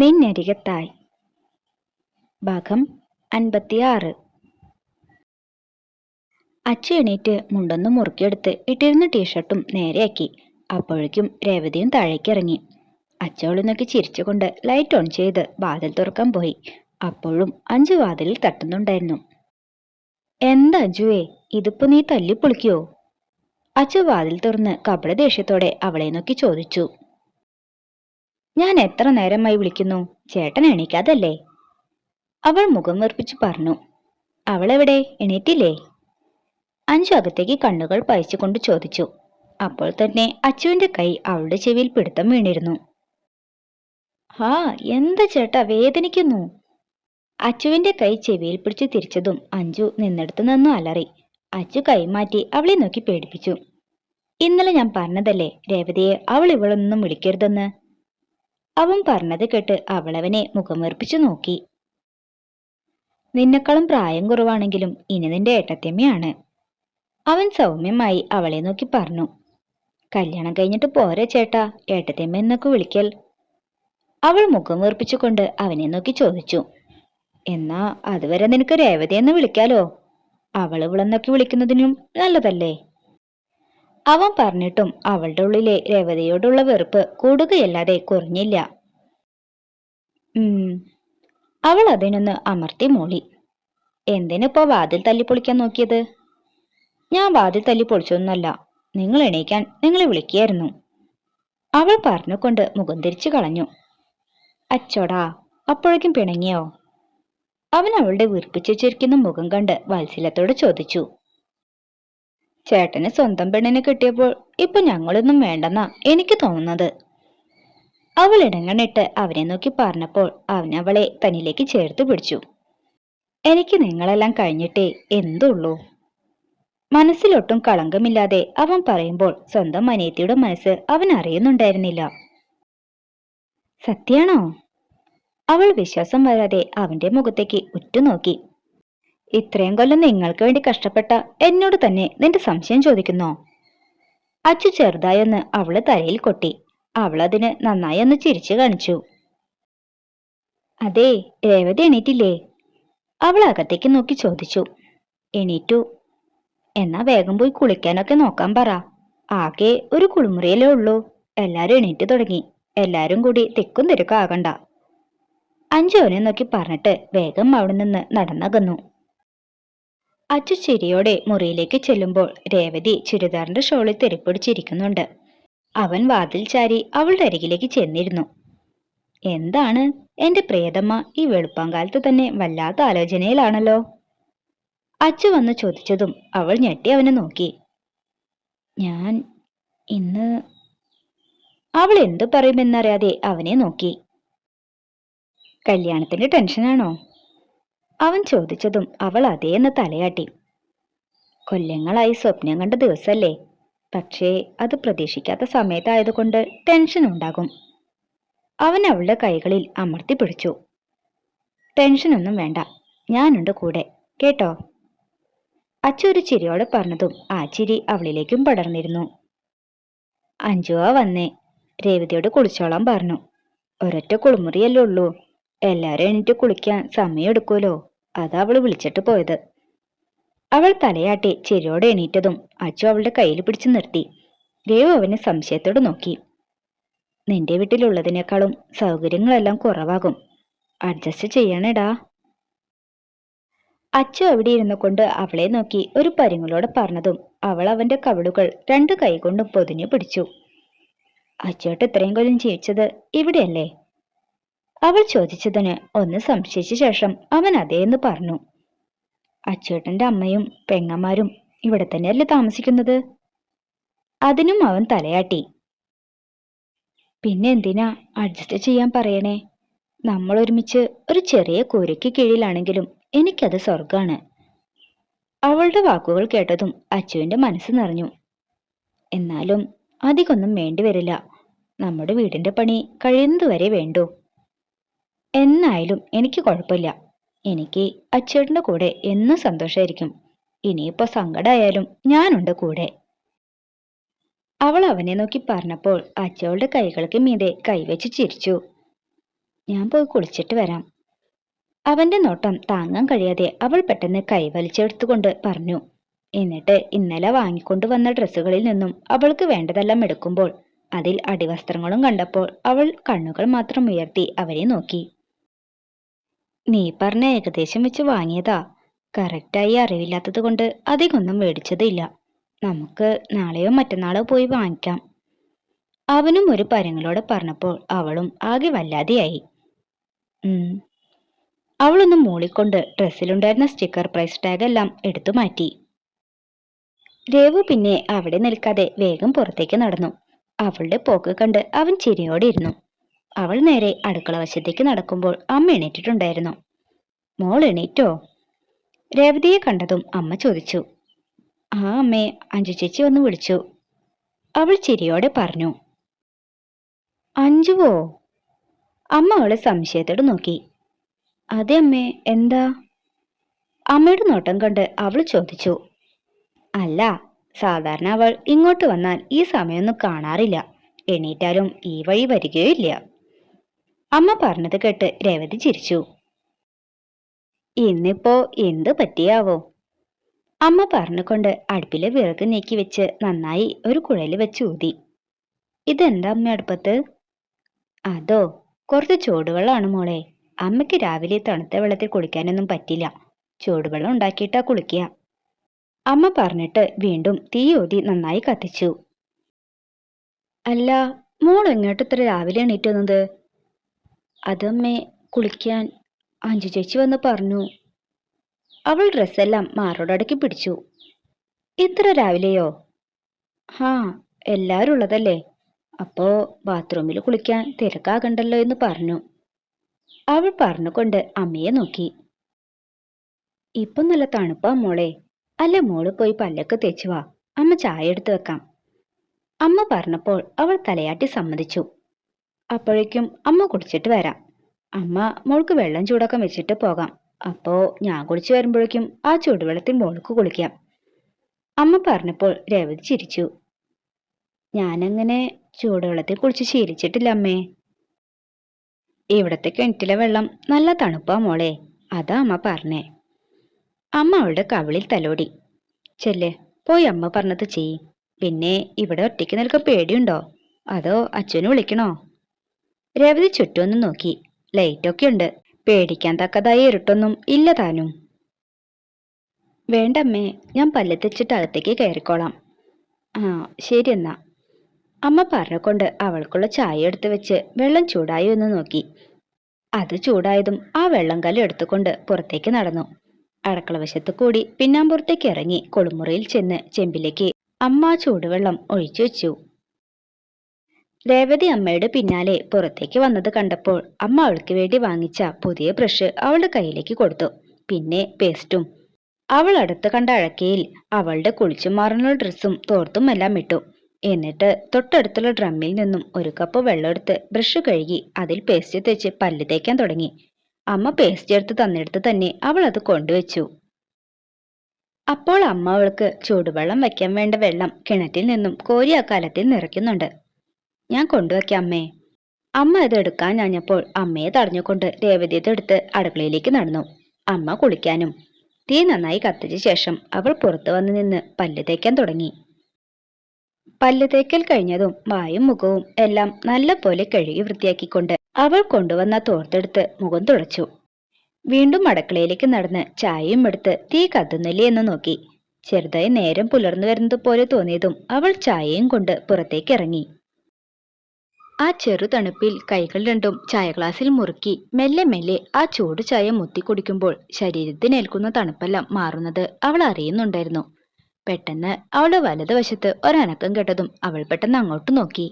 നിന്നരികത്തായി ഭാഗം അൻപത്തിയാറ്. അച്ഛ എണീറ്റ് മുണ്ടൊന്ന് മുറുക്കിയെടുത്ത് ഇട്ടിരുന്ന ടീഷർട്ടും നേരെയാക്കി. അപ്പോഴേക്കും രേവതിയും താഴേക്കിറങ്ങി. അച്ചവളിന്നൊക്കെ നോക്കി ചിരിച്ചുകൊണ്ട് ലൈറ്റ് ഓൺ ചെയ്ത് വാതിൽ തുറക്കാൻ പോയി. അപ്പോഴും അഞ്ചു വാതിലിൽ തട്ടുന്നുണ്ടായിരുന്നു. എന്താ അജുവേ ഇതിപ്പോ നീ തല്ലിപ്പൊളിക്കോ? അച്ചു വാതിൽ തുറന്ന് കപട ദേഷ്യത്തോടെ അവളെ നോക്കി ചോദിച്ചു. ഞാൻ എത്ര നേരമായി വിളിക്കുന്നു? ചേട്ടൻ എണീക്കാതല്ലേ? അവൾ മുഖം വീർപ്പിച്ചു പറഞ്ഞു. അവളെവിടെ? എണീറ്റില്ലേ? അഞ്ചു അകത്തേക്ക് കണ്ണുകൾ പയച്ചുകൊണ്ട് ചോദിച്ചു. അപ്പോൾ തന്നെ അച്ചുവിന്റെ കൈ അവളുടെ ചെവിയിൽ പിടുത്തം വീണിരുന്നു. ഹാ എന്താ ചേട്ടാ വേദനിക്കുന്നു? അച്ചുവിന്റെ കൈ ചെവിയിൽ പിടിച്ചു തിരിച്ചതും അഞ്ചു നിന്നെടുത്തു നിന്നും അലറി. അച്ചു കൈമാറ്റി അവളെ നോക്കി പേടിപ്പിച്ചു. ഇന്നലെ ഞാൻ പറഞ്ഞതല്ലേ രേവതിയെ അവൾ ഇവളൊന്നും വിളിക്കരുതെന്ന്? അവൻ പറഞ്ഞത് കേട്ട് അവളവനെ മുഖമേർപ്പിച്ചു നോക്കി. നിന്നെക്കാളും പ്രായം കുറവാണെങ്കിലും ഇനി നിന്റെ ഏട്ടത്തിയമ്മയാണ്. അവൻ സൗമ്യമായി അവളെ നോക്കി പറഞ്ഞു. കല്യാണം കഴിഞ്ഞിട്ട് പോരെ ചേട്ടാ ഏട്ടത്തിയമ്മ എന്നൊക്കെ വിളിക്കൽ. അവൾ മുഖം വീർപ്പിച്ചുകൊണ്ട് അവനെ നോക്കി ചോദിച്ചു. എന്നാ അതുവരെ നിനക്ക് രേവതി എന്ന് വിളിക്കാലോ? അവൾ ഇവളെന്നൊക്കെ വിളിക്കുന്നതിനും നല്ലതല്ലേ? അവൻ പറഞ്ഞിട്ടും അവളുടെ ഉള്ളിലെ രേവതിയോടുള്ള വെറുപ്പ് കൂടുകയല്ലാതെ കുറഞ്ഞില്ല. അവൾ അതിനൊന്ന് അമർത്തി മൂളി. എന്തിനിപ്പോ വാതിൽ തല്ലി പൊളിക്കാൻ നോക്കിയത്? ഞാൻ വാതിൽ തല്ലി പൊളിച്ചൊന്നല്ല നിങ്ങൾ എണീക്കാൻ നിങ്ങളെ വിളിക്കുകയായിരുന്നു. അവൾ പറഞ്ഞുകൊണ്ട് മുഖം തിരിച്ചു കളഞ്ഞു. അച്ചോടാ അപ്പോഴേക്കും പിണങ്ങിയോ? അവൻ അവളുടെ വീർപ്പിച്ചു ചിരിക്കുന്ന മുഖം കണ്ട് വാത്സല്യത്തോട് ചോദിച്ചു. ചേട്ടന് സ്വന്തം പെണ്ണിനെ കിട്ടിയപ്പോൾ ഇപ്പൊ ഞങ്ങളൊന്നും വേണ്ടെന്നാ എനിക്ക് തോന്നുന്നത്. അവൾ ഇടങ്ങണിട്ട് അവനെ നോക്കി പറഞ്ഞപ്പോൾ അവൻ അവളെ തന്നിലേക്ക് ചേർത്ത് പിടിച്ചു. എനിക്ക് നിങ്ങളെല്ലാം കഴിഞ്ഞിട്ടേ എന്തുള്ളൂ? മനസ്സിലൊട്ടും കളങ്കമില്ലാതെ അവൻ പറയുമ്പോൾ സ്വന്തം അനിയത്തിയുടെ മനസ്സ് അവൻ അറിയുന്നുണ്ടായിരുന്നില്ല. സത്യാണോ? അവൾ വിശ്വാസം വരാതെ അവന്റെ മുഖത്തേക്ക് ഉറ്റുനോക്കി. ഇത്രയും കൊല്ലം നിങ്ങൾക്ക് വേണ്ടി കഷ്ടപ്പെട്ട എന്നോട് തന്നെ നിന്റെ സംശയം ചോദിക്കുന്നോ? അച്ചു ചെറുതായൊന്ന് അവൾ തലയിൽ കൊട്ടി. അവളതിന് നന്നായി ഒന്ന് ചിരിച്ചു കാണിച്ചു. അതെ രേവതി എണീറ്റില്ലേ? അവൾ അകത്തേക്ക് നോക്കി ചോദിച്ചു. എണീറ്റു. എന്നാ വേഗം പോയി കുളിക്കാനൊക്കെ നോക്കാൻ പറ. ആകെ ഒരു കുളിമുറിയിലേ ഉള്ളൂ. എല്ലാരും എണീറ്റ് തുടങ്ങി. എല്ലാരും കൂടി തിക്കും തിരക്കും ആകണ്ട. അഞ്ചോനെ നോക്കി പറഞ്ഞിട്ട് വേഗം അവിടെ നിന്ന് നടന്നകന്നു. അച്ചു ചിരിയോടെ മുറിയിലേക്ക് ചെല്ലുമ്പോൾ രേവതി ചുരിദാറിന്റെ ഷോളിൽ തെറിപ്പിടിച്ചിരിക്കുന്നുണ്ട്. അവൻ വാതിൽ ചാരി അവളുടെ അരികിലേക്ക് ചെന്നിരുന്നു. എന്താണ്? എന്റെ പ്രേതമ്മ ഈ വെളുപ്പാങ്കാലത്ത് തന്നെ വല്ലാത്ത ആലോചനയിലാണല്ലോ. അച്ചു വന്ന് ചോദിച്ചതും അവൾ ഞെട്ടി അവനെ നോക്കി. ഞാൻ ഇന്ന് അവൾ എന്തു പറയുമെന്നറിയാതെ അവനെ നോക്കി. കല്യാണത്തിന്റെ ടെൻഷനാണോ? അവൻ ചോദിച്ചതും അവൾ അതേ എന്ന് തലയാട്ടി. കൊല്ലങ്ങളായി സ്വപ്നം കണ്ട ദിവസല്ലേ? പക്ഷേ അത് പ്രതീക്ഷിക്കാത്ത സമയത്തായതുകൊണ്ട് ടെൻഷൻ ഉണ്ടാകും. അവൻ അവളുടെ കൈകളിൽ അമർത്തി പിടിച്ചു. ടെൻഷനൊന്നും വേണ്ട ഞാനുണ്ട് കൂടെ കേട്ടോ? അച്ചു ഒരു ചിരിയോടെ പറഞ്ഞതും ആ ചിരി അവളിലേക്കും പടർന്നിരുന്നു. അഞ്ചുവ വന്നേ രേവതിയോട് കുളിച്ചോളാൻ പറഞ്ഞു. ഒരൊറ്റ കുളിമുറിയല്ലേ ഉള്ളൂ. എല്ലാവരും എണീറ്റ് കുളിക്കാൻ സമയമെടുക്കുമല്ലോ. അതാ അവൾ വിളിച്ചിട്ട് പോയത്. അവൾ തലയാട്ടി ചെരിയോടെ എണീറ്റതും അച്ചു അവളുടെ കയ്യിൽ പിടിച്ചു നിർത്തി. രേവു അവനെ സംശയത്തോട് നോക്കി. നിന്റെ വീട്ടിലുള്ളതിനേക്കാളും സൗകര്യങ്ങളെല്ലാം കുറവാകും. അഡ്ജസ്റ്റ് ചെയ്യണേടാ. അച്ചു അവിടെ ഇരുന്നു കൊണ്ട് അവളെ നോക്കി ഒരു പരിങ്ങളോടെ പറഞ്ഞതും അവൾ അവന്റെ കവിളുകൾ രണ്ടു കൈകൊണ്ടും പൊതിഞ്ഞു പിടിച്ചു. അച്ചോട്ട് ഇത്രയും കൊല്ലം ജീവിച്ചത് ഇവിടെയല്ലേ? അവൾ ചോദിച്ചതിന് ഒന്ന് സംശയിച്ച ശേഷം അവൻ അതേന്ന് പറഞ്ഞു. അച്ചേട്ടന്റെ അമ്മയും പെങ്ങന്മാരും ഇവിടെ തന്നെയല്ലേ താമസിക്കുന്നത്? അതിനും അവൻ തലയാട്ടി. പിന്നെ എന്തിനാ അഡ്ജസ്റ്റ് ചെയ്യാൻ പറയണേ? നമ്മൾ ഒരുമിച്ച് ഒരു ചെറിയ കൂരയ്ക്ക് കീഴിലാണെങ്കിലും എനിക്കത് സ്വർഗാണ് അവളുടെ വാക്കുകൾ കേട്ടതും അച്ചുവിന്റെ മനസ്സ് നിറഞ്ഞു. എന്നാലും അധികൊന്നും വേണ്ടിവരില്ല നമ്മുടെ വീടിന്റെ പണി കഴിയുന്നതുവരെ വേണ്ടു. എന്നായാലും എനിക്ക് കുഴപ്പമില്ല. എനിക്ക് അച്ചേട്ടന്റെ കൂടെ എന്നും സന്തോഷമായിരിക്കും ഇനിയിപ്പോ സങ്കടമായാലും ഞാനുണ്ട് കൂടെ. അവൾ അവനെ നോക്കി പറഞ്ഞപ്പോൾ അച്ചവളുടെ കൈകൾക്ക് മീതെ കൈവച്ച് ചിരിച്ചു. ഞാൻ പോയി കുളിച്ചിട്ട് വരാം. അവന്റെ നോട്ടം താങ്ങാൻ കഴിയാതെ അവൾ പെട്ടെന്ന് കൈവലിച്ചെടുത്തുകൊണ്ട് പറഞ്ഞു. എന്നിട്ട് ഇന്നലെ വാങ്ങിക്കൊണ്ടു വന്ന ഡ്രസ്സുകളിൽ നിന്നും അവൾക്ക് വേണ്ടതെല്ലാം എടുക്കുമ്പോൾ അതിൽ അടിവസ്ത്രങ്ങളും കണ്ടപ്പോൾ അവൾ കണ്ണുകൾ മാത്രം ഉയർത്തി അവരെ നോക്കി. നീ പറഞ്ഞ ഏകദേശം വെച്ച് വാങ്ങിയതാ. കറക്റ്റായി അറിവില്ലാത്തത് കൊണ്ട് അധികമൊന്നും മേടിച്ചതില്ല. നമുക്ക് നാളെയോ മറ്റന്നാളോ പോയി വാങ്ങിക്കാം. അവനും ഒരു പരങ്ങളോട് പറഞ്ഞപ്പോൾ അവളും ആകെ വല്ലാതെയായി. അവളൊന്ന് മൂളിക്കൊണ്ട് ഡ്രസ്സിലുണ്ടായിരുന്ന സ്റ്റിക്കർ പ്രൈസ് ടാഗ് എല്ലാം എടുത്തു മാറ്റി. രേവു പിന്നെ അവിടെ നിൽക്കാതെ വേഗം പുറത്തേക്ക് നടന്നു. അവളുടെ പോക്ക് കണ്ട് അവൻ ചിരിയോടെ ഇരുന്നു. അവൾ നേരെ അടുക്കള വശത്തേക്ക് നടക്കുമ്പോൾ അമ്മ എണീറ്റിട്ടുണ്ടായിരുന്നു. മോൾ എണീറ്റോ? രേവതിയെ കണ്ടതും അമ്മ ചോദിച്ചു. ആ അമ്മേ അഞ്ചു ചേച്ചി ഒന്ന് വിളിച്ചു. അവൾ ചിരിയോടെ പറഞ്ഞു. അഞ്ചുവോ അമ്മ അവളെ സംശയത്തോട് നോക്കി. അതെ അമ്മേ എന്താ? അമ്മയുടെ നോട്ടം കണ്ട് അവൾ ചോദിച്ചു. അല്ല സാധാരണ അവൾ ഇങ്ങോട്ട് വന്നാൽ ഈ സമയമൊന്നും കാണാറില്ല. എണീറ്റാലും ഈ വഴി വരികയില്ല അമ്മ പറഞ്ഞത് കേട്ട് രേവതി ചിരിച്ചു. ഇന്നിപ്പോ എന്ത് പറ്റിയാവോ? അമ്മ പറഞ്ഞുകൊണ്ട് അടുപ്പിലെ വിറക് നീക്കി വെച്ച് നന്നായി ഒരു കുഴലിൽ വെച്ച് ഊതി. ഇതെന്താ അമ്മ അടുപ്പത്ത്? അതോ കുറച്ച് ചൂടുവെള്ളമാണ് മോളെ. അമ്മയ്ക്ക് രാവിലെ തണുത്ത വെള്ളത്തിൽ കുളിക്കാനൊന്നും പറ്റില്ല. ചൂടുവെള്ളം ഉണ്ടാക്കിയിട്ടാ കുളിക്കുക. അമ്മ പറഞ്ഞിട്ട് വീണ്ടും തീ ഊതി നന്നായി കത്തിച്ചു. അല്ല മോൾ എങ്ങോട്ട് ഇത്ര രാവിലെ എണീറ്റ് വന്നത്? അതമ്മേ കുളിക്കാൻ. അഞ്ചു ചേച്ചി വന്ന് പറഞ്ഞു. അവൾ ഡ്രസ്സെല്ലാം മാറോടടക്കി പിടിച്ചു. ഇത്ര രാവിലെയോ? ഹാ എല്ലാവരും ഉള്ളതല്ലേ. അപ്പോ ബാത്റൂമിൽ കുളിക്കാൻ തിരക്കാകണ്ടല്ലോ എന്ന് പറഞ്ഞു. അവൾ പറഞ്ഞുകൊണ്ട് അമ്മയെ നോക്കി. ഇപ്പം നല്ല തണുപ്പാ മോളെ. അല്ല മോൾ പോയി പല്ലൊക്കെ തേച്ചു വാ. അമ്മ ചായ എടുത്തു വെക്കാം. അമ്മ പറഞ്ഞപ്പോൾ അവൾ തലയാട്ടി സമ്മതിച്ചു. അപ്പോഴേക്കും അമ്മ കുടിച്ചിട്ട് വരാം. അമ്മ മോൾക്ക് വെള്ളം ചൂടാക്കാൻ വെച്ചിട്ട് പോകാം. അപ്പോ ഞാൻ കുളിച്ചു വരുമ്പോഴേക്കും ആ ചൂടുവെള്ളത്തിൽ മോൾക്ക് കുളിക്കാം. അമ്മ പറഞ്ഞപ്പോൾ രേവതി ചിരിച്ചു. ഞാനങ്ങനെ ചൂടുവെള്ളത്തിൽ കുളിച്ച് ശീലിച്ചിട്ടില്ല അമ്മേ. ഇവിടത്തെ കിണറ്റിലെ വെള്ളം നല്ല തണുപ്പാ മോളെ. അതാ അമ്മ പറഞ്ഞേ. അമ്മ അവളുടെ കവിളിൽ തലോടി. ചെല്ലേ പോയി അമ്മ പറഞ്ഞത് ചെയ്യ്. പിന്നെ ഇവിടെ ഒറ്റയ്ക്ക് നിൽക്കാൻ പേടിയുണ്ടോ? അതോ അച്ഛനെ വിളിക്കണോ? രവതി ചുറ്റുമൊന്ന് നോക്കി. ലൈറ്റൊക്കെ ഉണ്ട് പേടിക്കാൻ തക്കതായ ഇരുട്ടൊന്നും ഇല്ല താനും. വേണ്ടമ്മേ ഞാൻ പല്ലെത്തിച്ചിട്ട് അകത്തേക്ക് കയറിക്കോളാം. ആ ശരി എന്നാ. അമ്മ പറഞ്ഞുകൊണ്ട് അവൾക്കുള്ള ചായ എടുത്തു വെച്ച് വെള്ളം ചൂടായി എന്ന് നോക്കി. അത് ചൂടായതും ആ വെള്ളം കല്ല് എടുത്തുകൊണ്ട് പുറത്തേക്ക് നടന്നു. അടുക്കള വശത്ത് കൂടി പിന്നാമ്പുറത്തേക്ക് ഇറങ്ങി കൊളുമുറിയിൽ ചെന്ന് ചെമ്പിലേക്ക് അമ്മ ചൂടുവെള്ളം ഒഴിച്ചു വെച്ചു. രേവതി അമ്മയുടെ പിന്നാലെ പുറത്തേക്ക് വന്നത് കണ്ടപ്പോൾ അമ്മ അവൾക്ക് വേണ്ടി വാങ്ങിച്ച പുതിയ ബ്രഷ് അവളുടെ കയ്യിലേക്ക് കൊടുത്തു. പിന്നെ പേസ്റ്റും. അവൾ അടുത്ത് കണ്ട അഴക്കയിൽ അവളുടെ കുളിച്ചു മാറാനുള്ള ഡ്രസ്സും തോർത്തും എല്ലാം ഇട്ടു. എന്നിട്ട് തൊട്ടടുത്തുള്ള ഡ്രമ്മിൽ നിന്നും ഒരു കപ്പ് വെള്ളമെടുത്ത് ബ്രഷ് കഴുകി അതിൽ പേസ്റ്റ് തേച്ച് പല്ല് തേക്കാൻ തുടങ്ങി. അമ്മ പേസ്റ്റ് എടുത്ത് തന്നെടുത്ത് തന്നെ അവൾ അത് കൊണ്ടുവച്ചു. അപ്പോൾ അമ്മ അവൾക്ക് ചൂടുവെള്ളം വയ്ക്കാൻ വേണ്ട വെള്ളം കിണറ്റിൽ നിന്നും കോരി ആ നിറയ്ക്കുന്നുണ്ട്. ഞാൻ കൊണ്ടുവയ്ക്കാം അമ്മേ. അമ്മ അത് എടുക്കാൻ ഞാഞ്ഞപ്പോൾ അമ്മയെ തടഞ്ഞുകൊണ്ട് രേവതി എടുത്ത് അടുക്കളയിലേക്ക് നടന്നു. അമ്മ കുളിക്കാനും തീ നന്നായി കത്തിച്ച ശേഷം അവൾ പുറത്തു വന്ന് നിന്ന് പല്ല് തേക്കാൻ തുടങ്ങി. പല്ല് തേക്കൽ കഴിഞ്ഞതും വായും മുഖവും എല്ലാം നല്ല പോലെ കഴുകി വൃത്തിയാക്കിക്കൊണ്ട് അവൾ കൊണ്ടുവന്ന തോർത്തെടുത്ത് മുഖം തുടച്ചു. വീണ്ടും അടുക്കളയിലേക്ക് നടന്ന് ചായയും എടുത്ത് തീ കത്തുന്നില്ലേ എന്ന് നോക്കി. ചെറുതായി നേരം പുലർന്നു വരുന്നത് പോലെ തോന്നിയതും അവൾ ചായയും കൊണ്ട് പുറത്തേക്ക് ഇറങ്ങി. ആ ചെറു തണുപ്പിൽ കൈകൾ രണ്ടും ചായ ഗ്ലാസ്സിൽ മുറുക്കി മെല്ലെ മെല്ലെ ആ ചൂട് ചായ മുത്തി കുടിക്കുമ്പോൾ ശരീരത്തിനേൽക്കുന്ന തണുപ്പെല്ലാം മാറുന്നത് അവൾ അറിയുന്നുണ്ടായിരുന്നു. പെട്ടെന്ന് അവളുടെ വലതുവശത്ത് ഒരനക്കം കേട്ടതും അവൾ പെട്ടെന്ന് അങ്ങോട്ട് നോക്കി.